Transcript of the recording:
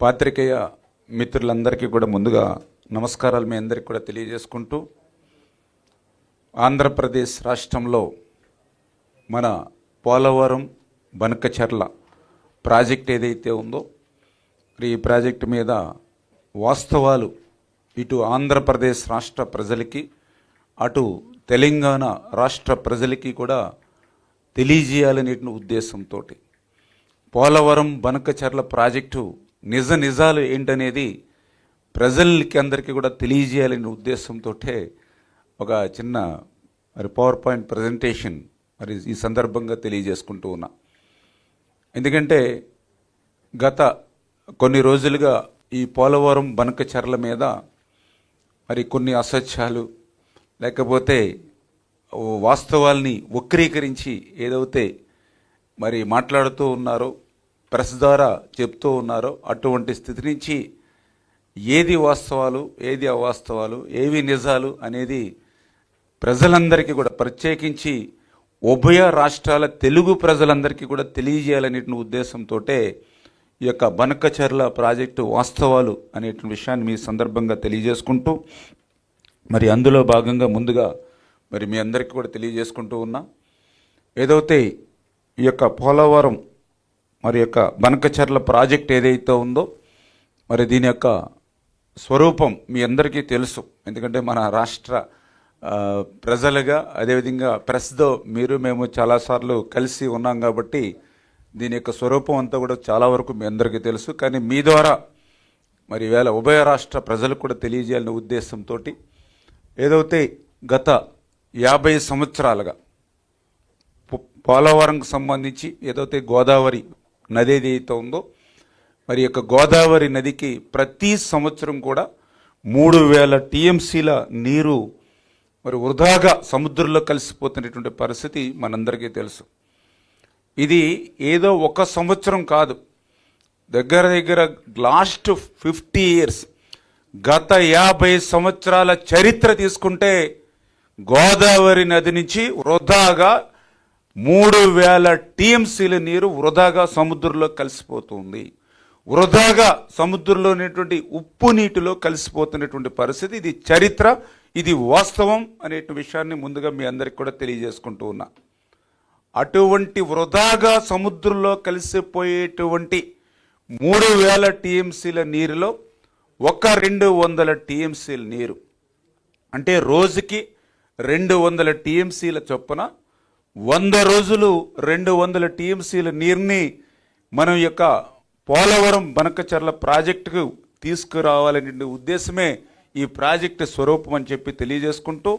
పాత్రికేయ మిత్రులందరికీ కూడా ముందుగా నమస్కారాలు మీ అందరికీ కూడా తెలియజేసుకుంటూ ఆంధ్రప్రదేశ్ రాష్ట్రంలో మన పోలవరం బనకచర్ల ప్రాజెక్ట్ ఏదైతే ఉందో ఈ ప్రాజెక్టు మీద వాస్తవాలు ఇటు ఆంధ్రప్రదేశ్ రాష్ట్ర ప్రజలకి అటు తెలంగాణ రాష్ట్ర ప్రజలకి కూడా తెలియజేయాలనే ఉద్దేశంతో పోలవరం బనకచర్ల ప్రాజెక్టు నిజ నిజాలు ఏంటనేది ప్రజలకి అందరికీ కూడా తెలియజేయాలనే ఉద్దేశంతో ఒక చిన్న మరి పవర్ పాయింట్ ప్రజెంటేషన్ మరి ఈ సందర్భంగా తెలియజేసుకుంటూ ఉన్నా. ఎందుకంటే గత కొన్ని రోజులుగా ఈ పోలవరం బనకచర్ల మీద మరి కొన్ని అసత్యాలు లేకపోతే వాస్తవాల్ని వక్రీకరించి ఏదైతే మరి మాట్లాడుతూ ఉన్నారో ప్రెస్ ద్వారా చెప్తూ ఉన్నారో అటువంటి స్థితి నుంచి ఏది వాస్తవాలు ఏది అవాస్తవాలు ఏవి నిజాలు అనేది ప్రజలందరికీ కూడా ప్రత్యేకించి ఉభయ రాష్ట్రాల తెలుగు ప్రజలందరికీ కూడా తెలియజేయాలనే ఉద్దేశంతో ఈ యొక్క బనకచర్ల ప్రాజెక్టు వాస్తవాలు అనే విషయాన్ని మీ సందర్భంగా తెలియజేసుకుంటూ మరి అందులో భాగంగా ముందుగా మరి మీ అందరికీ కూడా తెలియజేసుకుంటూ ఉన్నా. ఏదైతే ఈ యొక్క పోలవరం మరి యొక్క బనకచర్ల ప్రాజెక్ట్ ఏదైతే ఉందో మరి దీని యొక్క స్వరూపం మీ అందరికీ తెలుసు. ఎందుకంటే మన రాష్ట్ర ప్రజలుగా అదేవిధంగా ప్రెస్తో మీరు మేము చాలాసార్లు కలిసి ఉన్నాం కాబట్టి దీని యొక్క స్వరూపం అంతా కూడా చాలా వరకు మీ అందరికీ తెలుసు. కానీ మీ ద్వారా మరి వేళ ఉభయ రాష్ట్ర ప్రజలకు కూడా తెలియజేయాలనే ఉద్దేశంతో ఏదైతే గత యాభై సంవత్సరాలుగా పోలవరంకు సంబంధించి ఏదైతే గోదావరి నది ఏదైతే ఉందో మరి యొక్క గోదావరి నదికి ప్రతి సంవత్సరం కూడా మూడు వేల టీఎంసీల నీరు మరి వృధాగా సముద్రంలో కలిసిపోతున్నటువంటి పరిస్థితి మనందరికీ తెలుసు. ఇది ఏదో ఒక సంవత్సరం కాదు. దగ్గర దగ్గర లాస్ట్ ఫిఫ్టీ ఇయర్స్ గత యాభై సంవత్సరాల చరిత్ర తీసుకుంటే గోదావరి నది నుంచి వృధాగా మూడు వేల టీఎంసీల నీరు వృధాగా సముద్రంలో కలిసిపోతుంది. వృధాగా సముద్రంలో ఉన్నటువంటి ఉప్పు నీటిలో కలిసిపోతున్నటువంటి పరిస్థితి. ఇది చరిత్ర ఇది వాస్తవం అనే విషయాన్ని ముందుగా మీ అందరికి కూడా తెలియజేసుకుంటూ ఉన్నా. అటువంటి వృధాగా సముద్రంలో కలిసిపోయేటువంటి మూడు వేల టీఎంసీల నీరులో ఒక రెండు వందల టీఎంసీల నీరు. అంటే రోజుకి రెండు వందల టీఎంసీల చొప్పున వంద రోజులు రెండు వందల టీఎంసీల నీరుని మనం యొక్క పోలవరం బనకచర్ల ప్రాజెక్టుకు తీసుకురావాలనే ఉద్దేశమే ఈ ప్రాజెక్టు స్వరూపం అని చెప్పి తెలియజేసుకుంటూ